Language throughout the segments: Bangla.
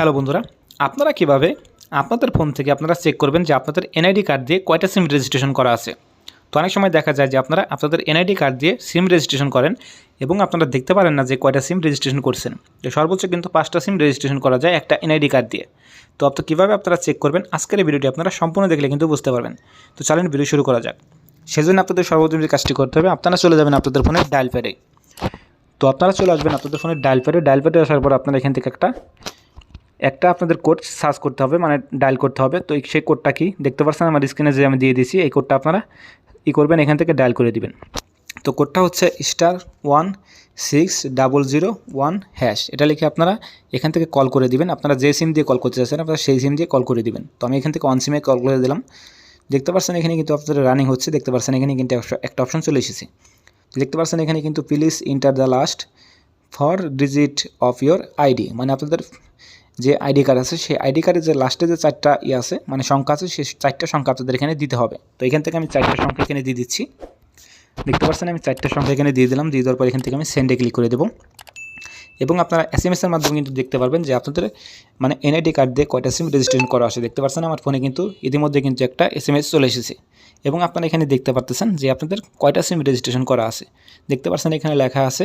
হ্যালো বন্ধুরা, আপনারা কীভাবে আপনাদের ফোন থেকে আপনারা চেক করবেন যে আপনাদের এনআইডি কার্ড দিয়ে কয়টা সিম রেজিস্ট্রেশন করা আছে? তো অনেক সময় দেখা যায় যে আপনারা আপনাদের এনআইডি কার্ড দিয়ে সিম রেজিস্ট্রেশন করেন এবং আপনারা দেখতে পারেন না যে কয়টা সিম রেজিস্ট্রেশন করছেন। তো সর্বোচ্চ কিন্তু পাঁচটা সিম রেজিস্ট্রেশন করা যায় একটা এনআইডি কার্ড দিয়ে। তো আপনার কীভাবে আপনারা চেক করবেন? আজকের এই ভিডিওটি আপনারা সম্পূর্ণ দেখলে কিন্তু বুঝতে পারবেন। তো চলেন ভিডিও শুরু করা যাক। সেজন্য আপনাদের সর্বপ্রথম যে কাজটি করতে হবে, আপনারা চলে যাবেন আপনাদের ফোনের ডায়াল প্যাডে তো আপনারা চলে আসবেন আপনাদের ফোনের ডায়াল প্যাডে ডায়াল প্যাডে আসার পর আপনারা এখান থেকে একটা একটা আপনাদের কোড সার্চ করতে হবে মানে ডায়াল করতে হবে। তো সেই কোডটা কি? দেখতে পাচ্ছেন আমার স্ক্রিনে যে আমি দিয়ে দিয়েছি, এই কোডটা আপনারা ই করবেন, এখান থেকে ডায়াল করে দিবেন। তো কোডটা হচ্ছে star one six double zero one hash এটা লিখে আপনারা এখান থেকে কল করে দিবেন। আপনারা যে সিম দিয়ে কল করতে চাচ্ছেন আপনারা সেই সিম দিয়ে কল করে দিবেন। তো আমি এখান থেকে অন সিমে কল করে দিলাম। দেখতে পাচ্ছেন এখানে কিন্তু আপনাদের রানিং হচ্ছে, দেখতে পাচ্ছেন এখানে কিন্তু একটা- অপশন চলে এসেছে। দেখতে পাচ্ছেন এখানে কিন্তু please enter the last four digit of your ID মানে আপনাদের যে আইডি কার্ড আছে, সেই আইডি কার্ডের যে লাস্টে যে চারটা ই আছে মানে সংখ্যা আছে, সেই চারটা সংখ্যা আপনাদের এখানে দিতে হবে। তো এখান থেকে আমি চারটা সংখ্যা এখানে দিয়ে দিচ্ছি। দেখতে পাচ্ছেন, আমি চারটা সংখ্যা এখানে দিয়ে দিলাম, দিয়ে দেওয়ার পর এখান থেকে আমি সেন্ডে ক্লিক করে দেবো। এবং আপনারা এস এম এসের মাধ্যমে কিন্তু দেখতে পারবেন যে আপনাদের মানে এনআইডি কার্ড দিয়ে কয়টা সিম রেজিস্ট্রেশন করা আছে। দেখতে পাচ্ছেন, আমার ফোনে কিন্তু ইতিমধ্যে কিন্তু একটা এস এম এস চলে এসেছে। এবং আপনারা এখানে দেখতে পারতেছেন যে আপনাদের কয়টা সিম রেজিস্ট্রেশন করা আছে। দেখতে পাচ্ছেন, এখানে লেখা আছে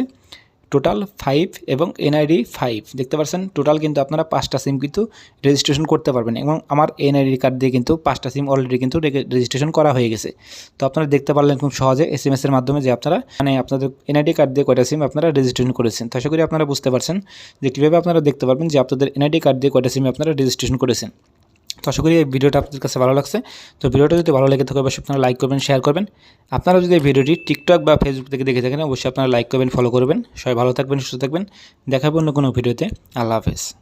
টোটাল ফাইভ এবং এনআইডি ফাইভ দেখতে পাচ্ছেন, টোটাল কিন্তু আপনারা পাঁচটা সিম কিন্তু রেজিস্ট্রেশন করতে পারবেন এবং আমার এনআইডি কার্ড দিয়ে কিন্তু পাঁচটা সিম অলরেডি কিন্তু রেজিস্ট্রেশন করা হয়ে গেছে। তো আপনারা দেখতে পারলেন খুব সহজে এস এম এসের মাধ্যমে যে আপনারা মানে আপনাদের এনআইডি কার্ড দিয়ে কয়টা সিম আপনারা রেজিস্ট্রেশন করেছেন। তো আশা করি আপনারা বুঝতে পারছেন যে কীভাবে আপনারা দেখতে পারবেন যে আপনাদের এনআইডি কার্ড দিয়ে কয়টা সিম আপনারা রেজিস্ট্রেশন করেছেন। তো আশা করি এই ভিডিওটা আপনাদের কাছে ভালো লাগছে। তো ভিডিওটা যদি ভালো লেগে থাকে, অবশ্যই আপনারা লাইক করবেন শেয়ার করবেন। আপনারা যদি এই ভিডিওটি টিকটক বা ফেসবুক থেকে দেখে থাকেন, অবশ্যই আপনারা লাইক করবেন ফলো করবেন। সবাই ভালো থাকবেন, সুস্থ থাকবেন। দেখাবো অন্য কোনো ভিডিওতে। আল্লাহ হাফেজ।